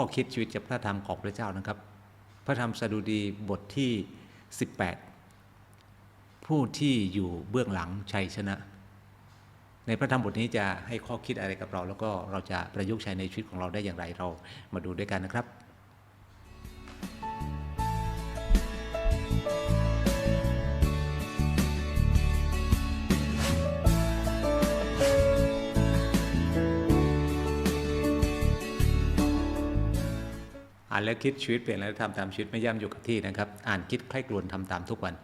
ข้อคิดชีวิตจากพระธรรมของพระเจ้านะครับ พระธรรมสดุดีบทที่ 18 ผู้ที่อยู่เบื้องหลังชัยชนะ ในพระธรรมบทนี้จะให้ข้อคิดอะไรกับเรา แล้วก็เราจะประยุกต์ใช้ในชีวิตของเราได้อย่างไรเรามาดูด้วยกันนะครับานแล้วคิดชีวิตเปลี่ยนแล้วทำตามชีวิตไม่ย่ำอยู่กับที่นะครับ อ่านคิดใคร่กรวนทำตามทุกวัน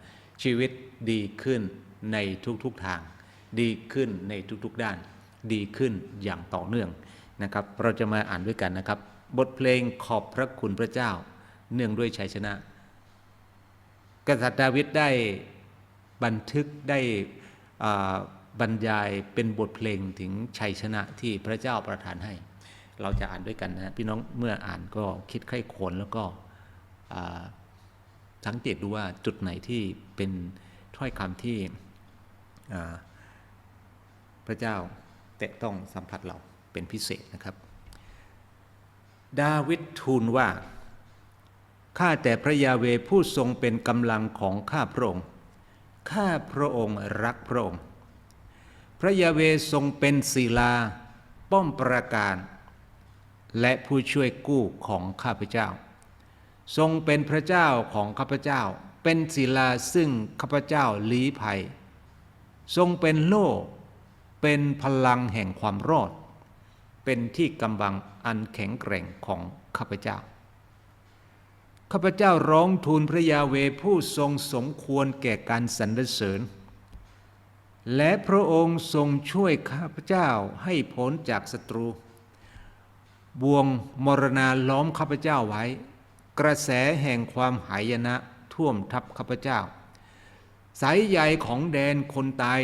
ชีวิตดีขึ้นในทุกๆทาง ดีขึ้นในทุกๆด้าน ดีขึ้นอย่างต่อเนื่องนะครับ เราจะมาอ่านด้วยกันนะครับ บทเพลงขอบพระคุณพระเจ้า เนื่องด้วยชัยชนะ กษัตริย์ดาวิดได้บันทึกได้บรรยายเป็นบทเพลงถึงชัยชนะที่พระเจ้าประทานให้ เราจะอ่านด้วยกันนะพี่น้องเมื่ออ่านก็คิดใคร่ควญแล้วก็สังเกตดูว่าจุดไหนที่เป็นถ้อยคำที่พระเจ้าแตะต้องสัมผัสเราเป็นพิเศษนะครับ ดาวิดทูลว่า ข้าแต่พระยาเวผู้ทรงเป็นกำลังของข้าพระองค์ข้าพระองค์รักพระองค์ พระยาเวทรงเป็นศิลา ป้อมปราการ และผู้ช่วยกู้ของข้าพเจ้า ทรงเป็นพระเจ้าของข้าพเจ้า เป็นศิลาซึ่งข้าพเจ้าลี้ภัย ทรงเป็นโล่เป็นพลังแห่งความรอด เป็นที่กำบังอันแข็งแกร่งของข้าพเจ้าข้าพเจ้าร้องทูลพระยาเวผู้ทรงสมควรแก่การสรรเสริญ และพระองค์ทรงช่วยข้าพเจ้าให้พ้นจากศัตรู บ่วงมรณาล้อมข้าพเจ้าไว้ กระแสแห่งความหายนะท่วมทับข้าพเจ้า สายใยของแดนคนตาย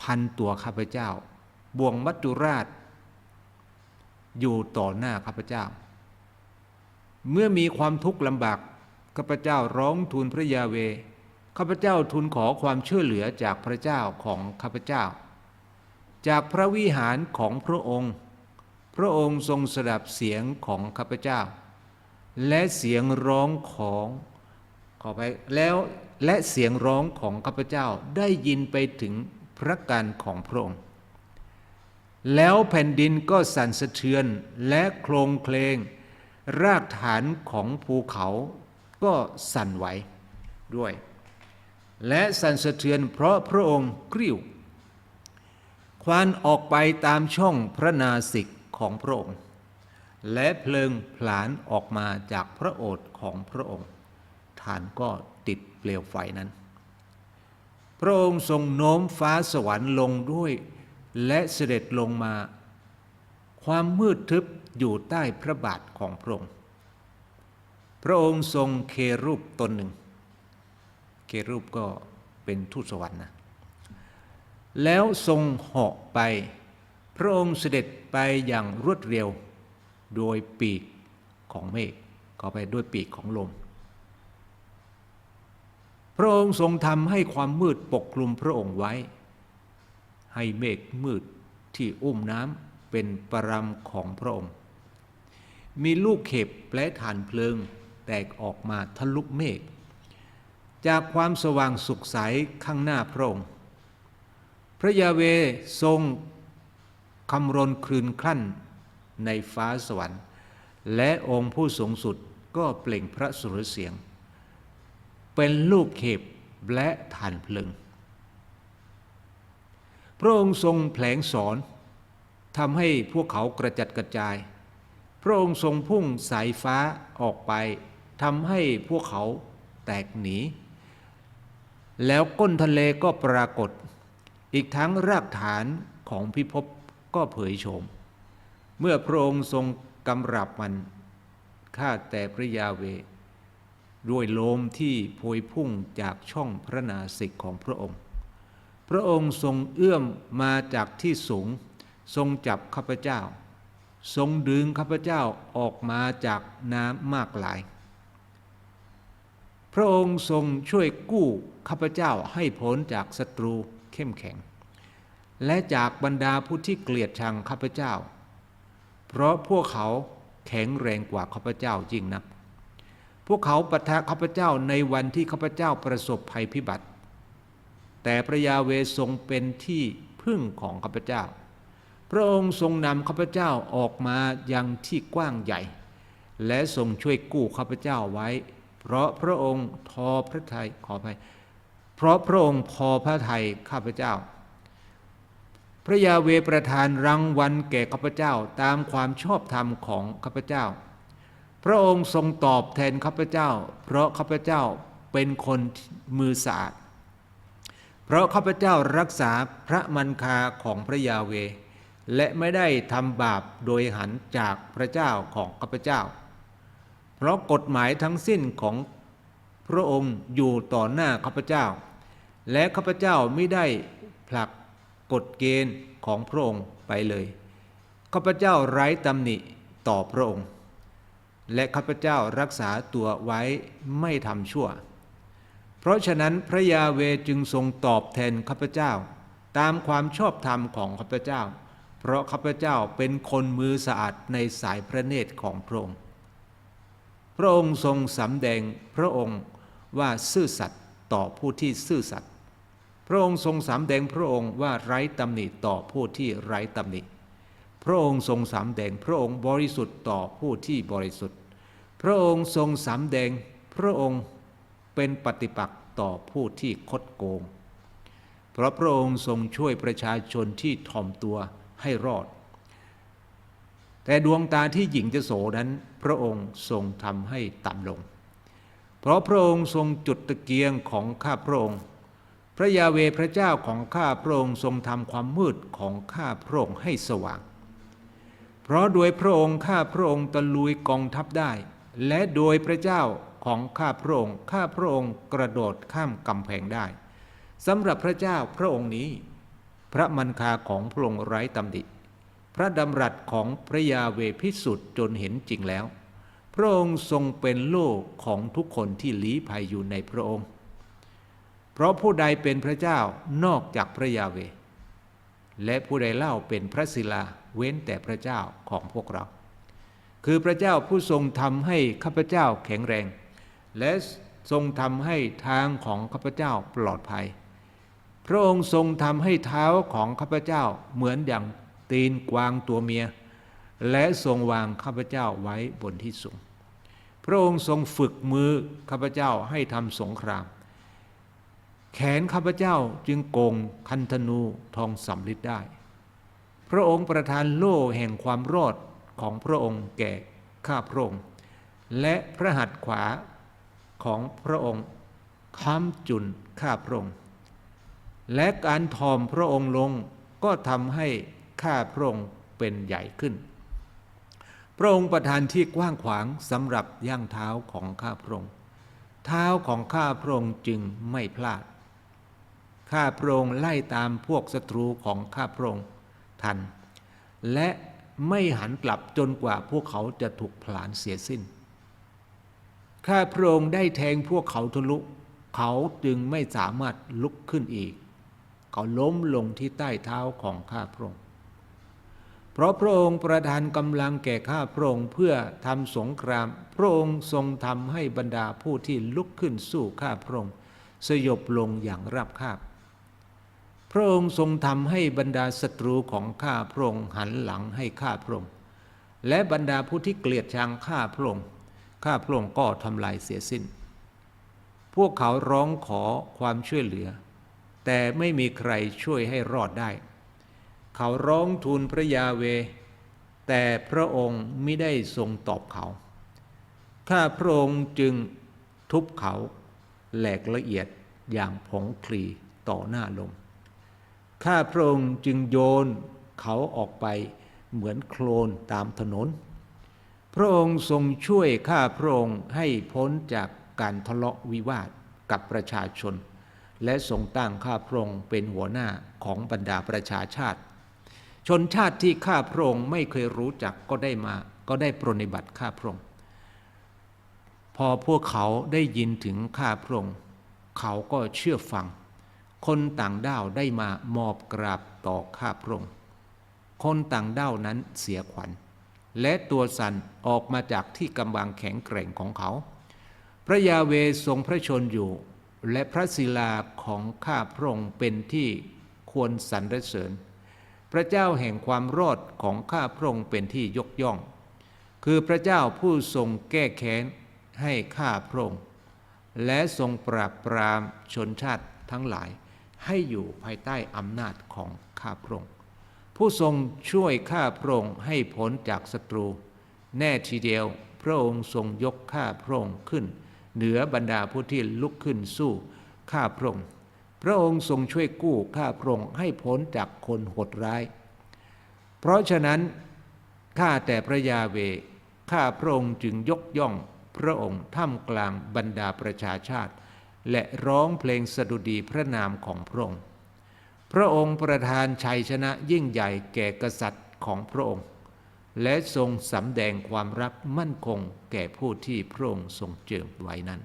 พันตัวข้าพเจ้า บ่วงมัจจุราช อยู่ต่อหน้าข้าพเจ้า เมื่อมีความทุกข์ลำบากข้าพเจ้าร้องทูลพระยาเวข้าพเจ้าทูลขอความช่วยเหลือจากพระเจ้าของข้าพเจ้า จากพระวิหารของพระองค์ พระองค์ทรงสดับเสียงของข้าพเจ้า และเสียงร้องของขอไปแล้วและเสียงร้องของข้าพเจ้าได้ยินไปถึงพระการของพระองค์ แล้วแผ่นดินก็สั่นสะเทือนและโครงเคลง รากฐานของภูเขาก็สั่นไหวด้วย และสั่นสะเทือนเพราะพระองค์กริ้ว ควานออกไปตามช่องพระนาสิก ของพระองค์ และเพลิงผลาญออกมาจากพระโอษฐ์ของพระองค์ฐานก็ติดเปลวไฟนั้น พระองค์ทรงโน้มฟ้าสวรรค์ลงด้วย และเสด็จลงมา ความมืดทึบอยู่ใต้พระบาทของพระองค์ พระองค์ทรงเครูปตนหนึ่ง เครูปก็เป็นทูตสวรรค์นะแล้วทรงเหาะไป พระองค์เสด็จไปอย่างรวดเร็ว โดยปีกของเมฆก็ไปด้วยปีกของลม พระองค์ทรงทำให้ความมืดปกคลุมพระองค์ไว้ ให้เมฆมืดที่อุ้มน้ำเป็นปรำของพระองค์ มีลูกเข็บและฐานเพลิงแตกออกมาทะลุเมฆจากความสว่างสุขใสข้างหน้าพระองค์ พระยาเวทรง คำรนคลืนคลั่นในฟ้าสวรรค์ และองค์ผู้สูงสุดก็เปล่งพระสุรเสียง เป็นลูกเข็บและฐานเพลิง พระองค์ทรงแผลงสอนทำให้พวกเขากระจัดกระจาย พระองค์ทรงพุ่งสายฟ้าออกไปทำให้พวกเขาแตกหนี แล้วก้นทะเลก็ปรากฏ อีกทั้งรากฐานของพิภพ ก็เผยโฉม เมื่อพระองค์ทรงกำรับมันข้าแต่พระยาเวด้วยโลมที่โพยพุ่งจากช่องพระนาสิกของพระองค์ พระองค์ทรงเอื้อมมาจากที่สูง ทรงจับข้าพเจ้า ทรงดึงข้าพเจ้าออกมาจากน้ำมากหลาย พระองค์ทรงช่วยกู้ข้าพเจ้าให้พ้นจากศัตรูเข้มแข็ง และจากบรรดาผู้ที่เกลียดชังข้าพเจ้า เพราะพวกเขาแข็งแรงกว่าข้าพเจ้ายิ่งนักพวกเขาปะทะข้าพเจ้าในวันที่ข้าพเจ้าประสบภัยพิบัติ แต่พระยาเวทรงเป็นที่พึ่งของข้าพเจ้า พระองค์ทรงนำข้าพเจ้าออกมายังที่กว้างใหญ่ และทรงช่วยกู้ข้าพเจ้าไว้ เพราะพระองค์ทอพระทัยขอไปเพราะพระองค์พอพระทัยข้าพเจ้า พระยาเวประทานรางวัลแก่ข้าพเจ้าตามความชอบธรรมของข้าพเจ้า พระองค์ทรงตอบแทนข้าพเจ้า เพราะข้าพเจ้าเป็นคนมือสะอาด เพราะข้าพเจ้ารักษาพระมันคาของพระยาเว และไม่ได้ทำบาปโดยหันจากพระเจ้าของข้าพเจ้า เพราะกฎหมายทั้งสิ้นของพระองค์อยู่ต่อหน้าข้าพเจ้า และข้าพเจ้าไม่ได้ผลัก กฎเกณฑ์ของพระองค์ไปเลยข้าพเจ้าไร้ตำหนิต่อพระองค์ และข้าพเจ้ารักษาตัวไว้ไม่ทำชั่ว เพราะฉะนั้นพระยาเวจึงทรงตอบแทนข้าพเจ้า ตามความชอบธรรมของข้าพเจ้า เพราะข้าพเจ้าเป็นคนมือสะอาดในสายพระเนตรของพระองค์ พระองค์ทรงสำแดงพระองค์ว่าซื่อสัตย์ต่อผู้ที่ซื่อสัตย์ พระองค์ทรงสำแดงพระองค์ว่าไร้ตำหนิต่อผู้ที่ไร้ตำหนิ พระองค์ทรงสำแดงพระองค์บริสุทธิ์ต่อผู้ที่บริสุทธิ์ พระองค์ทรงสำแดงพระองค์เป็นปฏิปักษ์ต่อผู้ที่คดโกง เพราะพระองค์ทรงช่วยประชาชนที่ถ่อมตัวให้รอด แต่ดวงตาที่หญิงจะโสนั้น พระองค์ทรงทำให้ต่ำลง เพราะพระองค์ทรงจุดตะเกียงของข้าพระองค์ พระยาเวพระเจ้าของข้าพระองค์ทรงทำความมืดของข้าพระองค์ให้สว่าง เพราะโดยพระองค์ข้าพระองค์ตะลุยกองทัพได้ และโดยพระเจ้าของข้าพระองค์ข้าพระองค์กระโดดข้ามกำแพงได้สำหรับพระเจ้าพระองค์นี้ พระมันคาของพระองค์ไร้ตำหนิพระดำรัสของพระยาเวพิสุทธิ์จนเห็นจริงแล้ว พระองค์ทรงเป็นโลกของทุกคนที่ลี้ภัยอยู่ในพระองค์ เพราะผู้ใดเป็นพระเจ้านอกจากพระยาเว และผู้ใดเล่าเป็นพระศิลาเว้นแต่พระเจ้าของพวกเรา คือพระเจ้าผู้ทรงทำให้ข้าพเจ้าแข็งแรง และทรงทำให้ทางของข้าพเจ้าปลอดภัย พระองค์ทรงทำให้เท้าของข้าพเจ้าเหมือนอย่างตีนกวางตัวเมีย และทรงวางข้าพเจ้าไว้บนที่สูง พระองค์ทรงฝึกมือข้าพเจ้าให้ทำสงคราม แขนข้าพเจ้าจึงโกงคันธนูทองสำลิดได้ พระองค์ประทานโล่แห่งความรอดของพระองค์แก่ข้าพระองค์และพระหัตถ์ขวาของพระองค์ค้ำจุนข้าพระองค์และการทอมพระองค์ลงก็ทำให้ข้าพระองค์เป็นใหญ่ขึ้น พระองค์ประทานที่กว้างขวางสำหรับย่างเท้าของข้าพระองค์เท้าของข้าพระองค์จึงไม่พลาด ข้าพระองค์ไล่ตามพวกศัตรูของข้าพระองค์ทัน และไม่หันกลับจนกว่าพวกเขาจะถูกผลาญเสียสิ้น ข้าพระองค์ได้แทงพวกเขาทะลุ เขาจึงไม่สามารถลุกขึ้นอีก เขาล้มลงที่ใต้เท้าของข้าพระองค์ เพราะพระองค์ประทานกำลังแก่ข้าพระองค์เพื่อทำสงคราม พระองค์ทรงทำให้บรรดาผู้ที่ลุกขึ้นสู้ข้าพระองค์สยบลงอย่างราบคาบ พระองค์ทรงทำให้บรรดาศัตรูของข้าพระองค์หันหลังให้ข้าพระองค์และบรรดาผู้ที่เกลียดชังข้าพระองค์ข้าพระองค์ก็ทำลายเสียสิ้น พวกเขาร้องขอความช่วยเหลือ แต่ไม่มีใครช่วยให้รอดได้ เขาร้องทูลพระยาเว แต่พระองค์ไม่ได้ทรงตอบเขา ข้าพระองค์จึงทุบเขาแหลกละเอียดอย่างผงคลีต่อหน้าลม ข้าพระองค์จึงโยนเขาออกไปเหมือนโคลนตามถนน พระองค์ทรงช่วยข้าพระองค์ให้พ้นจากการทะเลาะวิวาทกับประชาชน และทรงตั้งข้าพระองค์เป็นหัวหน้าของบรรดาประชาชาติ ชนชาติที่ข้าพระองค์ไม่เคยรู้จักก็ได้มาก็ได้ปรนิบัติข้าพระองค์พอพวกเขาได้ยินถึงข้าพระองค์เขาก็เชื่อฟัง คนต่างด้าวได้มามอบกราบต่อข้าพระองค์ คนต่างด้าวนั้นเสียขวัญ และตัวสันออกมาจากที่กำบังแข็งแกร่งของเขา พระยาเวทรงพระชนอยู่ และพระศิลาของข้าพระองค์เป็นที่ควรสรรเสริญ พระเจ้าแห่งความรอดของข้าพระองค์เป็นที่ยกย่อง คือพระเจ้าผู้ทรงแก้แค้นให้ข้าพระองค์ และทรงปราบปรามชนชาติทั้งหลาย ให้อยู่ภายใต้อำนาจของข้าพระองค์ผู้ทรงช่วยข้าพระองค์ให้พ้นจากศัตรู แน่ทีเดียวพระองค์ทรงยกข้าพระองค์ขึ้น เหนือบรรดาผู้ที่ลุกขึ้นสู้ข้าพระองค์พระองค์ทรงช่วยกู้ข้าพระองค์ให้พ้นจากคนโหดร้าย เพราะฉะนั้นข้าแต่พระยาเวข้าพระองค์จึงยกย่องพระองค์ท่ามกลางบรรดาประชาชาติ และร้องเพลงสดุดีพระนามของพระองค์ พระองค์ประทานชัยชนะยิ่งใหญ่แก่กษัตริย์ของพระองค์ และทรงสำแดงความรักมั่นคงแก่ผู้ที่พระองค์ทรงเจิมไว้นั้น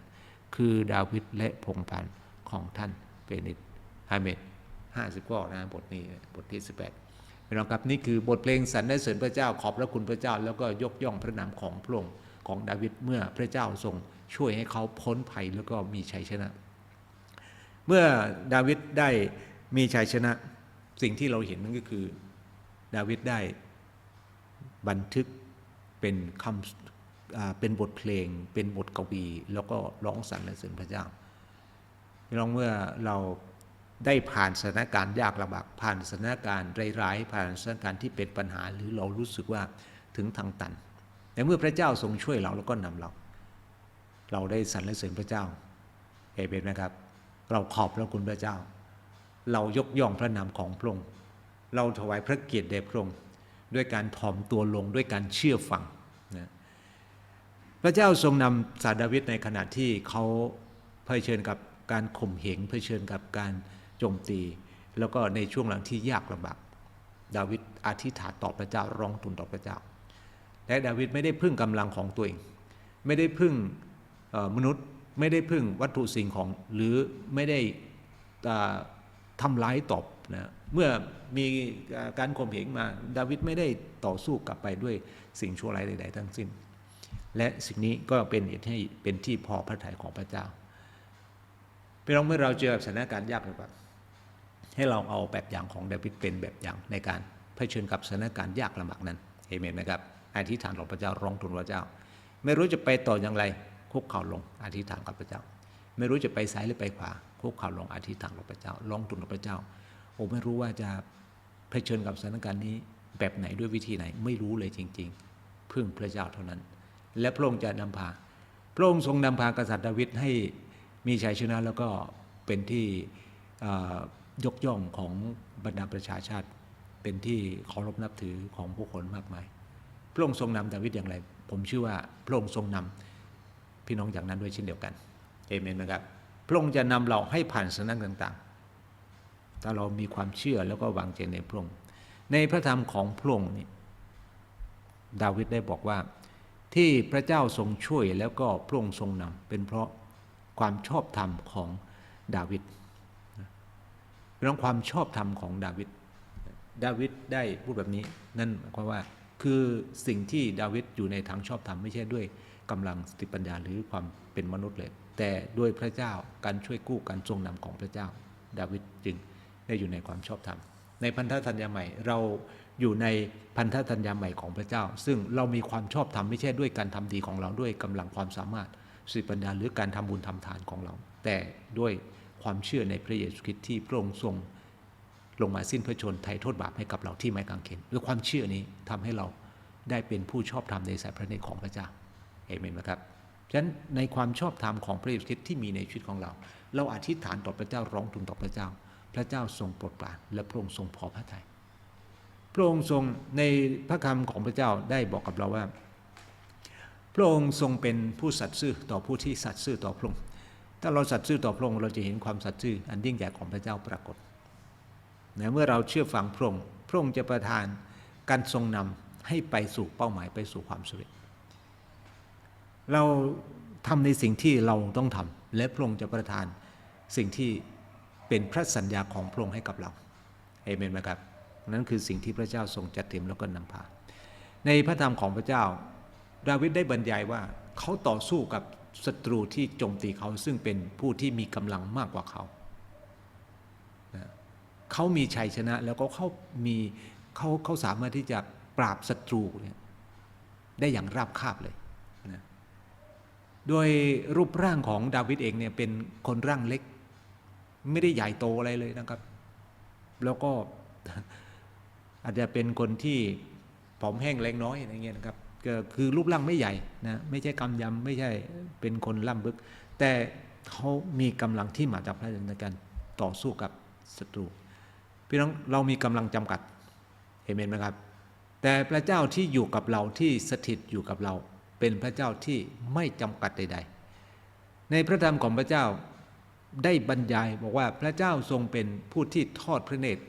คือดาวิดและพงพันธ์ของท่านเปนิดฮาเมดห้าสิบข้อนะบทนี้บทที่สิบแปดพี่น้องครับนี่คือบทเพลงสรรเสริญพระเจ้าขอบพระคุณพระเจ้า แล้วก็ยกย่องพระนามของพระองค์ ของดาวิดเมื่อพระเจ้าทรงช่วยให้เขาพ้นภัยแล้วก็มีชัยชนะ เมื่อดาวิดได้มีชัยชนะสิ่งที่เราเห็นนั่นก็คือ ดาวิดได้บันทึกเป็นคำเป็นบทเพลง เป็นบทกวี แล้วก็ร้องสรรเสริญพระเจ้าพี่น้องเมื่อเราได้ผ่านสถานการณ์ยากลำบากผ่านสถานการณ์ร้ายๆผ่านสถานการณ์ที่เป็นปัญหาหรือเรารู้สึกว่าถึงทางตัน แต่เมื่อพระเจ้าทรงช่วยเราแล้วก็นำเรา เราได้สรรเสริญพระเจ้าเอเมนไหมครับ เราขอบพระคุณพระเจ้า เรายกย่องพระนามของพระองค์เราถวายพระเกียรติแด่พระองค์ด้วยการถ่อมตัวลงด้วยการเชื่อฟังนะพระเจ้าทรงนำสาดาวิดในขณะที่เขาเผชิญกับการข่มเหงเผชิญกับการโจมตี แล้วก็ในช่วงหลังที่ยากลำบากดาวิดอธิษฐานต่อพระเจ้าร้องทูลต่อพระเจ้า และดาวิดไม่ได้พึ่งกำลังของตัวเอง ไม่ได้พึ่งมนุษย์ไม่ได้พึ่งวัตถุสิ่งของหรือไม่ได้ทำร้ายตอบนะเมื่อมีการข่มเหงมาดาวิดไม่ได้ต่อสู้กลับไปด้วยสิ่งชั่วร้ายใดๆทั้งสิ้น และสิ่งนี้ก็เป็นเหตุให้เป็นที่พอพระทัยของพระเจ้าพี่น้องเมื่อเราเจอสถานการณ์ยากลำบาให้เราเอาแบบอย่างของดาวิดเป็นแบบอย่างในการเผชิญกับสถานการณ์ยากลำบากนั้นเอเมนไหมครับ อธิษฐานต่อพระเจ้าร้องทูลพระเจ้า ไม่รู้จะไปต่ออย่างไรคุกเข่าลงอธิษฐานกับพระเจ้า ไม่รู้จะไปซ้ายหรือไปขวาคุกเข่าลงอธิษฐานต่อพระเจ้าร้องทูลต่อพระเจ้าโอ้ไม่รู้ว่าจะเผชิญกับสถานการณ์นี้แบบไหนด้วยวิธีไหนไม่รู้เลยจริง ๆ พึ่งพระเจ้าเท่านั้น และพระองค์จะนำพา พระองค์ทรงนำพากษัตริย์ดาวิดให้มีชัยชนะแล้วก็เป็นที่ยกย่องของบรรดาประชาชาติ เป็นที่เคารพนับถือของผู้คนมากมาย พระองค์ทรงนำดาวิดอย่างไร ผมเชื่อว่าพระองค์ทรงนำพี่น้องอย่างนั้นด้วยเช่นเดียวกันเอเมนนะครับพระองค์จะนำเราให้ผ่านสถานการณ์ต่างๆ ถ้าเรามีความเชื่อแล้วก็วางใจในพระองค์ในพระธรรมของพระองค์นี่ดาวิดได้บอกว่าที่พระเจ้าทรงช่วยแล้วก็พระองค์ทรงนำเป็นเพราะความชอบธรรมของดาวิดเรื่องความชอบธรรมของดาวิดดาวิดได้พูดแบบนี้นั่นหมายความว่า คือสิ่งที่ดาวิดอยู่ในทางชอบธรรมไม่ใช่ด้วยกำลังสติปัญญาหรือความเป็นมนุษย์เลย แต่ด้วยพระเจ้าการช่วยกู้การทรงนำของพระเจ้า ดาวิดจึงได้อยู่ในความชอบธรรม ในพันธสัญญาใหม่เราอยู่ในพันธสัญญาใหม่ของพระเจ้า ซึ่งเรามีความชอบธรรมไม่ใช่ด้วยการทำดีของเราด้วยกำลังความสามารถสติปัญญาหรือการทำบุญทำทานของเรา แต่ด้วยความเชื่อในพระเยซูคริสต์ที่พระองค์ทรง ลงมาสิ้นพระชนไถ่โทษบาปให้กับเราที่ไม้กางเขนด้วยความเชื่อนี้ทำให้เราได้เป็นผู้ชอบธรรมในสายพระเนตรของพระเจ้าเอเมนไหมครับฉะนั้นในความชอบธรรมของพระเยซูคริสต์ที่มีในชีวิตของเรา เราอธิษฐานต่อพระเจ้าร้องทูลต่อพระเจ้า พระเจ้าทรงโปรดปรานและพระองค์ทรงพอพระทัยพระองค์ทรงในพระคำของพระเจ้าได้บอกกับเราว่า พระองค์ทรงเป็นผู้สัตย์ซื่อต่อผู้ที่สัตย์ซื่อต่อพระองค์ถ้าเราสัตย์ซื่อต่อพระองค์เราจะเห็นความสัตย์ซื่ออันยิ่งใหญ่ของพระเจ้าปรากฏ นะเมื่อเราเชื่อฟังพระองค์พระองค์จะประทานการทรงนำให้ไปสู่เป้าหมายไปสู่ความสำเร็จ เราทำในสิ่งที่เราต้องทำและพระองค์จะประทานสิ่งที่เป็นพระสัญญาของพระองค์ให้กับเราเอเมนไหมครับนั่นคือสิ่งที่พระเจ้าทรงจัดเตรียมแล้วก็นำพา ในพระธรรมของพระเจ้า ดาวิดได้บรรยายว่าเขาต่อสู้กับศัตรูที่โจมตีเขาซึ่งเป็นผู้ที่มีกำลังมากกว่าเขา เขามีชัยชนะ แล้วก็เขามีเขาเขาสามารถที่จะปราบศัตรูเนี่ยได้อย่างราบคาบเลยนะโดยรูปร่างของดาวิดเองเนี่ยเป็นคนร่างเล็ก ไม่ได้ใหญ่โตอะไรเลยนะครับ แล้วก็อาจจะเป็นคนที่ผอมแห้งแรงน้อยอะไรเงี้ยนะครับก็คือรูปร่างไม่ใหญ่นะไม่ใช่กำยำไม่ใช่เป็นคนล่ำบึก แต่เขามีกำลังที่มาจากพระเจ้าในการต่อสู้กับศัตรู พี่น้องเรามีกำลังจำกัดเห็นไหมครับ แต่พระเจ้าที่อยู่กับเราที่สถิตอยู่กับเรา เป็นพระเจ้าที่ไม่จำกัดใด ๆ ในพระธรรมของพระเจ้าได้บรรยายบอกว่าพระเจ้าทรงเป็นผู้ที่ทอดพระเนตร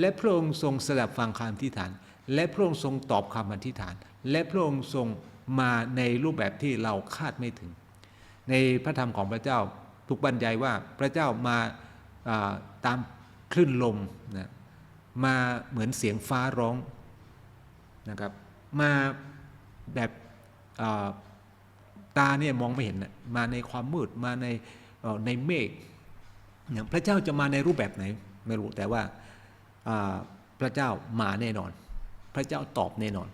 และพระองค์ทรงสดับฟังคำอธิษฐาน และพระองค์ทรงตอบคำอธิษฐาน และพระองค์ทรงมาในรูปแบบที่เราคาดไม่ถึง ในพระธรรมของพระเจ้าถูกบรรยายว่าพระเจ้ามาาตาม คลื่นลมนะมาเหมือนเสียงฟ้าร้องนะครับมาแบบตาเนี่ยมองไม่เห็นนะมาในความมืดมาในในเมฆพระเจ้าจะมาในรูปแบบไหนไม่รู้แต่ว่าพระเจ้ามาแน่นอน พระเจ้าตอบแน่นอน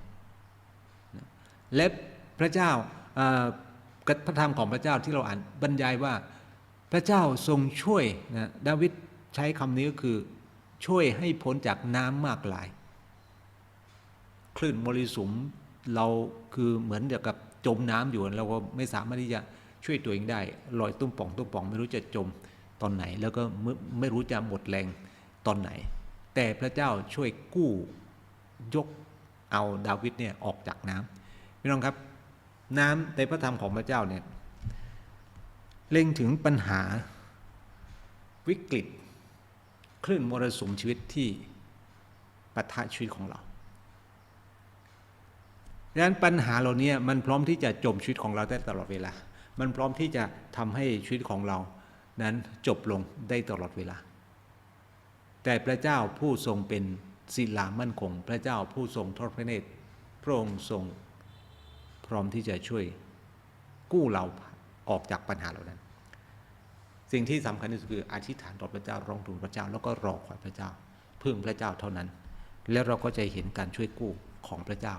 และพระเจ้าอ่าพระธรรมของพระเจ้าที่เราอ่านบรรยายว่าพระเจ้าทรงช่วยนะดาวิด ใช้คำนี้ก็คือ ช่วยให้พ้นจากน้ำมากหลาย คลื่นมริสุมเราคือเหมือนกับจมน้ำอยู่เราก็ไม่สามารถที่จะช่วยตัวเองได้ลอยตุ้มป่องตุ้มป่อง ไม่รู้จะจมตอนไหน แล้วก็ไม่ไม่รู้จะหมดแรงตอนไหน แต่พระเจ้าช่วยกู้ยกเอาดาวิดเนี่ยออกจากน้ำพี่น้องครับ น้ำในพระธรรมของพระเจ้าเนี่ยเล็งถึงปัญหาวิกฤต คลื่นมรสุมชีวิตที่ปะทะชีวิตของเราดังนั้นปัญหาเหล่านี้มันพร้อมที่จะจมชีวิตของเราได้ตลอดเวลา มันพร้อมที่จะทำให้ชีวิตของเรานั้นจบลงได้ตลอดเวลา แต่พระเจ้าผู้ทรงเป็นศิลามั่นคง พระเจ้าผู้ทรงทอดพระเนตรพระองค์ทรงพร้อมที่จะช่วยกู้เราออกจากปัญหาเหล่านั้น สิ่งที่สำคัญที่สุดคืออธิษฐานต่อพระเจ้าร้องทูลพระเจ้า แล้วก็รอคอยพระเจ้า พึ่งพระเจ้าเท่านั้น แล้วเราก็จะเห็นการช่วยกู้ของพระเจ้า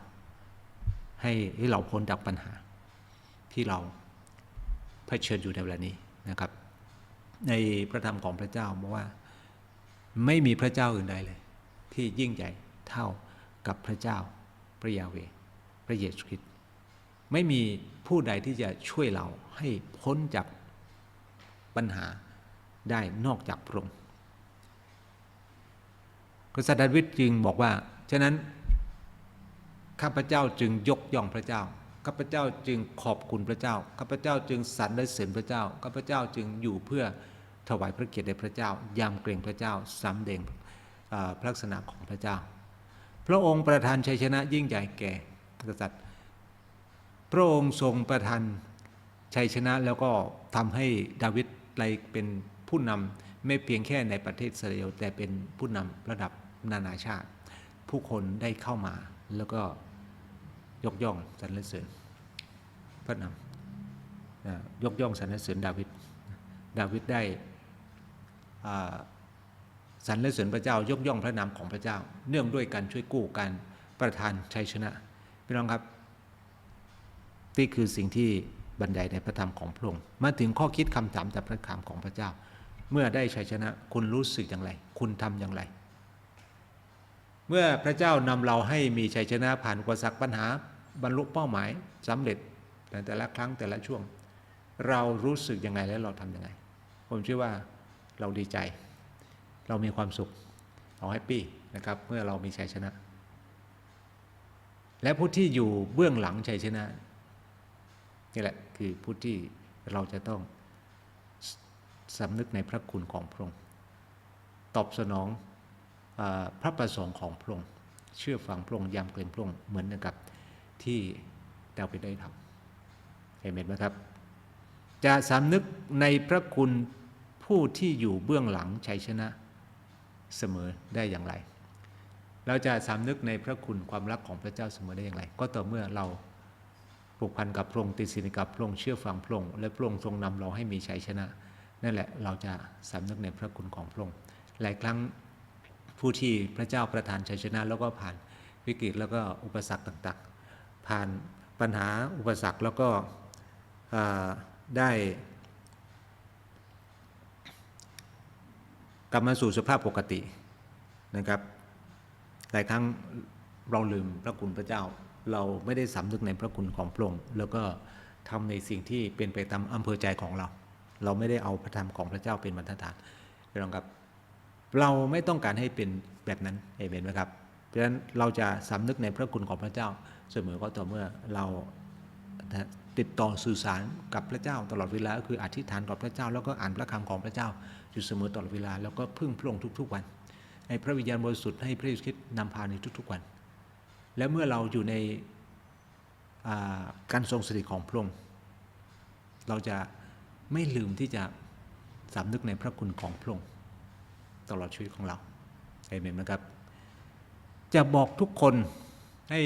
ให้ให้เราพ้นจากปัญหา ที่เราเผชิญอยู่ในเวลานี้นะครับ ในพระธรรมของพระเจ้าบอกว่าไม่มีพระเจ้าอื่นใดเลย ที่ยิ่งใหญ่เท่ากับพระเจ้าพระยาเวพระเยซูคริสต์ไม่มีผู้ใดที่จะช่วยเราให้พ้นจาก ปัญหาได้นอกจากพระองค์กษัตริย์ดาวิดจึงบอกว่า ฉะนั้นข้าพเจ้าจึงยกย่องพระเจ้า ข้าพเจ้าจึงขอบคุณพระเจ้า ข้าพเจ้าจึงสรรเสริญพระเจ้า ข้าพเจ้าจึงอยู่เพื่อถวายพระเกียรติแด่พระเจ้า ยำเกรงพระเจ้าสำแดงพระลักษณะของพระเจ้า พระองค์ประทานชัยชนะยิ่งใหญ่แก่กษัตริย์ พระองค์ทรงประทานชัยชนะแล้วก็ทำให้ดาวิด ไลเป็นผู้นำไม่เพียงแค่ในประเทศอิสราเอลแต่เป็นผู้นำระดับนานาชาติ ผู้คนได้เข้ามาแล้วก็ยกย่องสรรเสริญพระนำยกย่องสรรเสริญดาวิดดาวิดได้สรรเสริญพระเจ้ายกย่องพระนามของพระเจ้า เนื่องด้วยการช่วยกู้การประทานชัยชนะพี่น้องครับ นี่คือสิ่งที่ บรรยายในพระธรรมของพระองค์มาถึงข้อคิดคำถามจากพระคำของพระเจ้า เมื่อได้ชัยชนะคุณรู้สึกอย่างไร คุณทำอย่างไร เมื่อพระเจ้านำเราให้มีชัยชนะผ่านอุปสรรคปัญหา บรรลุเป้าหมายสำเร็จแต่แต่ละครั้งแต่ละช่วง เรารู้สึกยังไงและเราทำยังไง ผมเชื่อว่าเราดีใจ เรามีความสุขเราแฮปปี้นะครับเมื่อเรามีชัยชนะ และผู้ที่อยู่เบื้องหลังชัยชนะ นี่แหละคือผู้ที่เราจะต้องสำนึกในพระคุณของพระองค์ตอบสนองอพระประสงค์ของพระองค์เชื่อฟังพระองค์ยำเกรงพระองค์เหมือนกับที่ดาวิดได้ทำเห็นไหมครับ จะสำนึกในพระคุณผู้ที่อยู่เบื้องหลังชัยชนะเสมอได้อย่างไร เราจะสำนึกในพระคุณความรักของพระเจ้าเสมอได้อย่างไร ก็ต่อเมื่อเรา ผูกพันกับพระองค์ติดสินกับพระองค์เชื่อฟังพระองค์และพระองค์ทรงนำเราให้มีชัยชนะ นั่นแหละเราจะสำนึกในพระคุณของพระองค์หลายครั้งผู้ที่พระเจ้าประทานชัยชนะ แล้วก็ผ่านวิกฤตแล้วก็อุปสรรคต่างๆ ผ่านปัญหาอุปสรรคแล้วก็ได้กลับมาสู่สภาพปกตินะครับหลายครั้งเราลืมพระคุณพระเจ้า เราไม่ได้สำนึกในพระคุณของพระองค์แล้วก็ทำในสิ่งที่เป็นไปตามอำเภอใจของเรา เราไม่ได้เอาพระธรรมของพระเจ้าเป็นบรรทัดฐานพี่น้องครับ เราไม่ต้องการให้เป็นแบบนั้นเอเมนไหมครับเพราะฉะนั้นเราจะสำนึกในพระคุณของพระเจ้า เสมอก็ต่อเมื่อเราติดต่อสื่อสารกับพระเจ้าตลอดเวลาก็คืออธิษฐานกับพระเจ้า แล้วก็อ่านพระคำของพระเจ้าอยู่เสมอตลอดเวลา แล้วก็พึ่งพระองค์ทุก ๆ วัน ให้พระวิญญาณบริสุทธิ์ให้พระเยซูคริสต์นำพาในทุก ๆ วัน และเมื่อเราอยู่ในการทรงสถิตของพระองค์เราจะไม่ลืมที่จะสำนึกในพระคุณของพระองค์ตลอดชีวิตของเราเอเมนนะครับ จะบอกทุกคนให้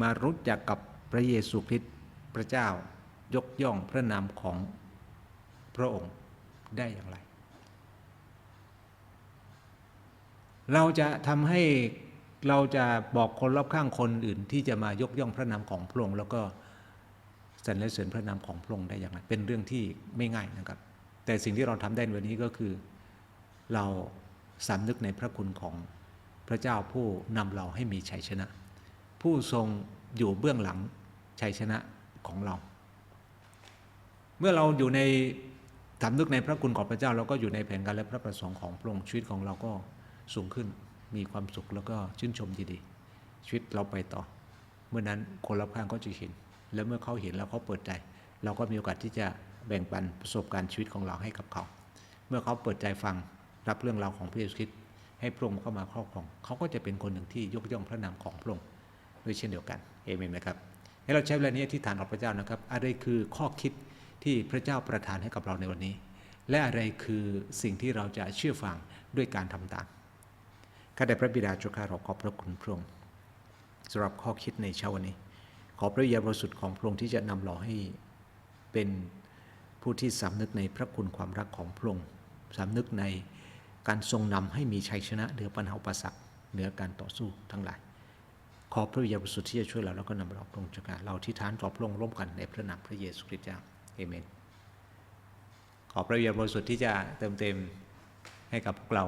มารู้จักกับพระเยซูคริสต์พระเจ้ายกย่องพระนามของพระองค์ได้อย่างไร เราจะทำให้ เราจะบอกคนรอบข้างคนอื่น ที่จะมายกย่องพระนามของพระองค์แล้วก็สรรเสริญพระนามของพระองค์ได้อย่างไรเป็นเรื่องที่ไม่ง่ายนะครับ แต่สิ่งที่เราทำได้ในวันนี้ก็คือ เราสำนึกในพระคุณของพระเจ้าผู้นำเราให้มีชัยชนะ ผู้ทรงอยู่เบื้องหลังชัยชนะของเรา เมื่อเราอยู่ในสำนึกในพระคุณของพระเจ้าเราก็อยู่ในแผนการและพระประสงค์ของพระองค์ชีวิตของเราก็สูงขึ้น มีความสุขแล้วก็ชื่นชมดีๆ ชีวิตเราไปต่อ เมื่อนั้นคนรอบข้างก็จะเห็น และเมื่อเขาเห็นแล้วเขาเปิดใจ เราก็มีโอกาสที่จะแบ่งปันประสบการณ์ชีวิตของเราให้กับเขา เมื่อเขาเปิดใจฟังรับเรื่องราวของพระเยซูคริสต์ให้พระองค์เข้ามาครอบครอง เขาก็จะเป็นคนหนึ่งที่ยกย่องพระนามของพระองค์ด้วยเช่นเดียวกันเอเมนไหมครับให้เราใช้เวลานี้ที่ฐานของพระเจ้านะครับ อะไรคือข้อคิดที่พระเจ้าประทานให้กับเราในวันนี้ และอะไรคือสิ่งที่เราจะเชื่อฟังด้วยการทำตาม ข้าแต่พระบิดาเจ้าข้าเราขอบพระคุณพระองค์สำหรับข้อคิดในเช้าวันนี้ ขอพระวิญญาบริสุทธิ์ของพระองค์ที่จะนำเราให้เป็นผู้ที่สำนึกในพระคุณความรักของพระองค์สำนึกในการทรงนำให้มีชัยชนะเหนือปัญหาอุปสรรคเหนือการต่อสู้ทั้งหลาย ขอพระวิญญาณบริสุทธิ์ที่จะช่วยเราแล้วก็นำเราพระองจากการเราที่ฐานต่อพระองค์ร่วมกันในพระนามพระเยซูคริสต์เจ้าเอเมน ขอพระวิญญาณบริสุทธิ์ที่จะเติมเต็มให้กับพวกเรา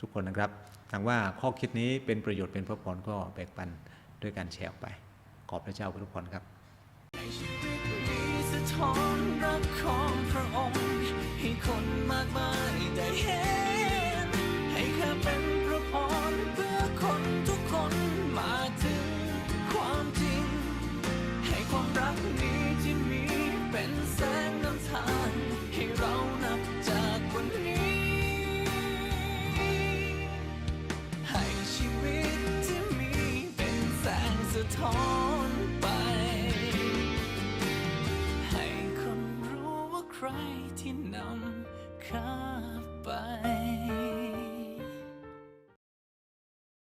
ทุกคนนะครับ หากว่าข้อคิดนี้เป็นประโยชน์เป็นพระพรก็แบ่งปันด้วยการแชร์ออกไป ขอบพระเจ้าพระพรครับในชีวิตนี้สะท้อนรักของพระองค์ให้คนมากมาย 好